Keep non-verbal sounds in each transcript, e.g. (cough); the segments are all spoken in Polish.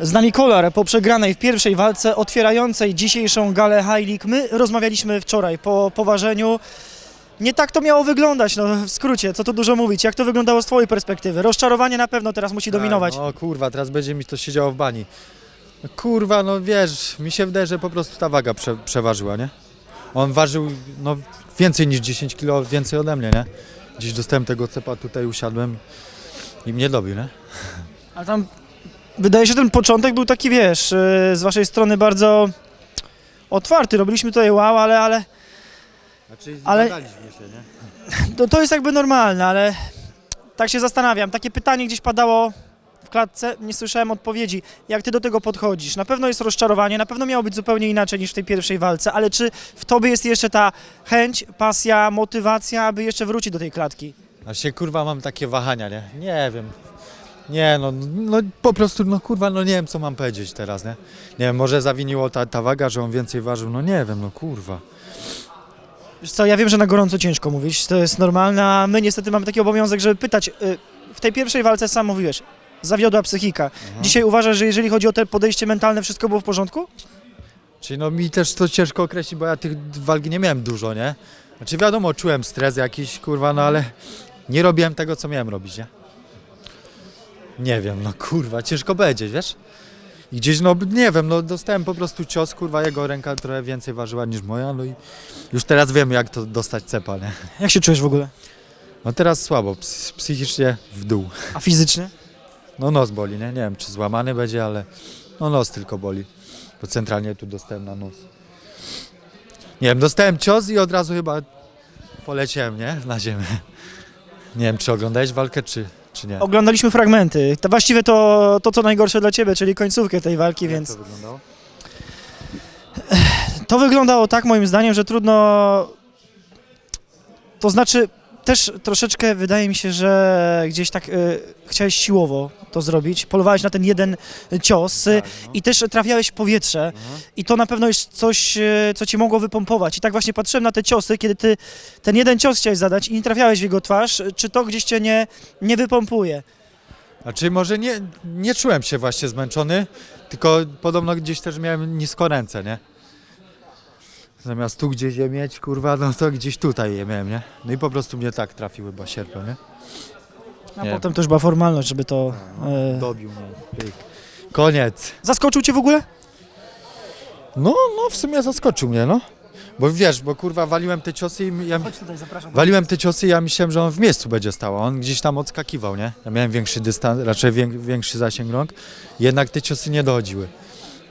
Z nami Kolar po przegranej w pierwszej walce otwierającej dzisiejszą galę High League. My rozmawialiśmy wczoraj po poważeniu. Nie tak to miało wyglądać, no w skrócie, co tu dużo mówić. Jak to wyglądało z Twojej perspektywy? Rozczarowanie na pewno teraz musi dominować. Tak, no kurwa, teraz będzie mi to siedziało w bani. No, kurwa, no wiesz, mi się wydaje, że po prostu ta waga prze, przeważyła, nie? On ważył no, więcej niż 10 kg, więcej ode mnie, nie? Gdzieś dostałem tego cepa, tutaj usiadłem i mnie dobił, nie? Ale tam wydaje się, że ten początek był taki, wiesz, yy, z Waszej strony bardzo otwarty. Robiliśmy tutaj wow, ale, ale Znaczy, Ale- się, nie? to, (laughs) to jest jakby normalne, ale tak się zastanawiam. Takie pytanie gdzieś padało w klatce, nie słyszałem odpowiedzi. Jak ty do tego podchodzisz? Na pewno jest rozczarowanie, na pewno miało być zupełnie inaczej niż w tej pierwszej walce, ale czy w tobie jest jeszcze ta chęć, pasja, motywacja, aby jeszcze wrócić do tej klatki? A się kurwa mam takie wahania, nie? Nie wiem. Nie no, no po prostu, no kurwa, no nie wiem co mam powiedzieć teraz, nie? Nie wiem, może zawiniło ta, ta waga, że on więcej ważył, no nie wiem, no kurwa. Wiesz co, ja wiem, że na gorąco ciężko mówić, to jest normalne, a my niestety mamy taki obowiązek, żeby pytać. y, W tej pierwszej walce sam mówiłeś, zawiodła psychika. Dzisiaj uważasz, że jeżeli chodzi o te podejście mentalne, wszystko było w porządku? Czyli no mi też to ciężko określić, bo ja tych walki nie miałem dużo, nie? Znaczy wiadomo, czułem stres jakiś, kurwa, no ale nie robiłem tego, co miałem robić, nie? Nie wiem, no kurwa, ciężko powiedzieć, wiesz? I gdzieś, no nie wiem, no dostałem po prostu cios, kurwa, jego ręka trochę więcej ważyła niż moja, no i już teraz wiem, jak to dostać cepa, nie? Jak się czujesz w ogóle? No teraz słabo, ps- psychicznie w dół. A fizycznie? No nos boli, nie? Nie wiem, czy złamany będzie, ale no nos tylko boli. Bo centralnie tu dostałem na nos. Nie wiem, dostałem cios i od razu chyba poleciałem, nie? Na ziemię. Nie wiem, czy oglądałeś walkę, czy, czy nie. Oglądaliśmy fragmenty. To właściwie to, to, co najgorsze dla ciebie, czyli końcówkę tej walki, Jak więc to wyglądało? to wyglądało tak moim zdaniem, że trudno. To znaczy, też troszeczkę wydaje mi się, że gdzieś tak y, chciałeś siłowo to zrobić. Polowałeś na ten jeden cios y, Tak, no. i też trafiałeś w powietrze. Mhm. I to na pewno jest coś, e, co cię mogło wypompować. I tak właśnie patrzyłem na te ciosy, kiedy ty ten jeden cios chciałeś zadać i nie trafiałeś w jego twarz, czy to gdzieś cię nie, nie wypompuje. Znaczy może nie, nie czułem się właśnie zmęczony, tylko podobno gdzieś też miałem nisko ręce, nie? Zamiast tu gdzieś je mieć, kurwa, no to gdzieś tutaj je miałem, nie? No i po prostu mnie tak trafiły chyba nie? A Nie. potem też była formalność, żeby to... E... Dobił mnie. Pyk. Koniec. Zaskoczył cię w ogóle? No, no w sumie zaskoczył mnie, no. Bo wiesz, bo kurwa waliłem te ciosy i ja, tutaj, zapraszam. waliłem te ciosy i ja myślałem, że on w miejscu będzie stał, a on gdzieś tam odskakiwał, nie? Ja miałem większy dystans, raczej wię, większy zasięg rąk, jednak te ciosy nie dochodziły.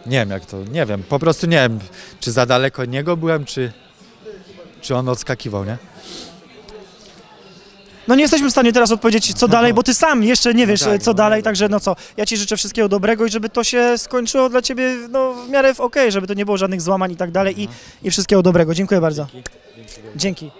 Nie wiem jak to, nie wiem, po prostu nie wiem, czy za daleko od niego byłem, czy, czy on odskakiwał, nie? No nie jesteśmy w stanie teraz odpowiedzieć, co dalej, bo ty sam jeszcze nie wiesz, tak, e, co no, dalej, także no co, ja ci życzę wszystkiego dobrego i żeby to się skończyło dla ciebie no, w miarę w okej, żeby to nie było żadnych złamań i tak dalej i, i wszystkiego dobrego. Dziękuję bardzo. Dzięki.